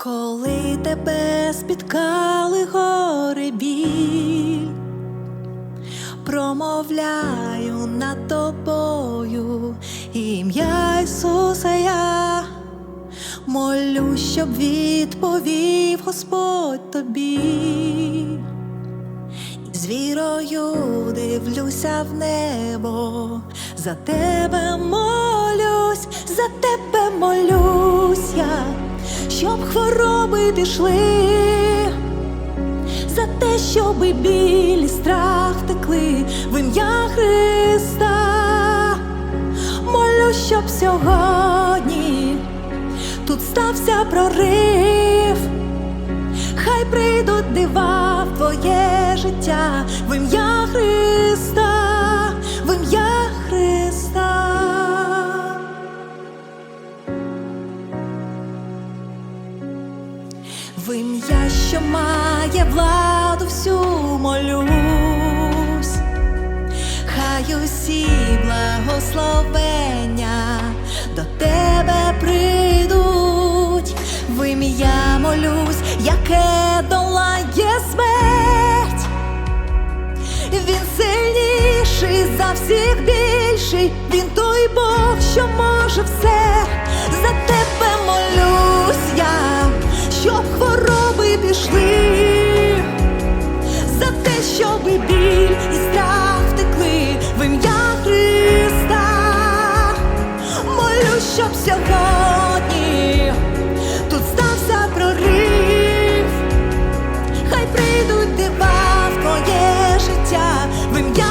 Коли тебе спіткали гори біль, промовляю над тобою ім'я Ісуса я. Молю, щоб відповів Господь тобі. І з вірою дивлюся в небо, за тебе молюсь, за тебе молюсь я, хвороби пішли, за те, щоб біль і страх втекли в ім'я Христа. Молю, щоб сьогодні тут стався прорив. Хай прийдуть дива в твоє життя в ім'я В ім'я, що має владу всю молюсь, хай усі благословення до тебе прийдуть, в ім'я молюсь, яке долає смерть. Він сильніший за всіх більший, пішли, за те, щоб біль і страх втекли в ім'я Христа. Молю, щоб сьогодні тут стався прорив. Хай прийдуть дива в твоє життя в ім'я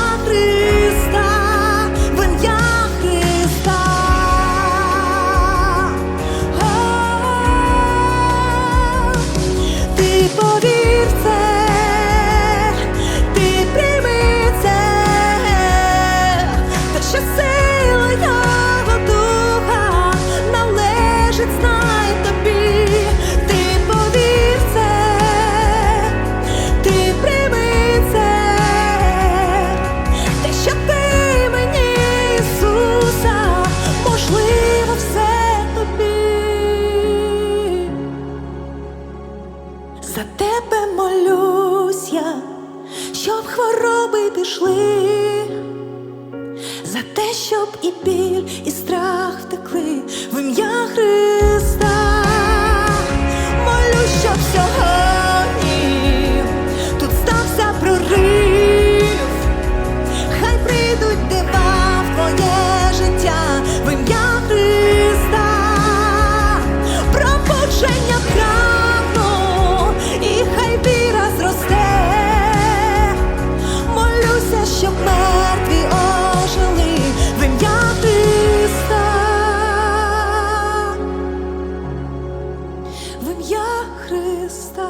хвороби пішли, за те, щоб і біль, і ім'я Христа.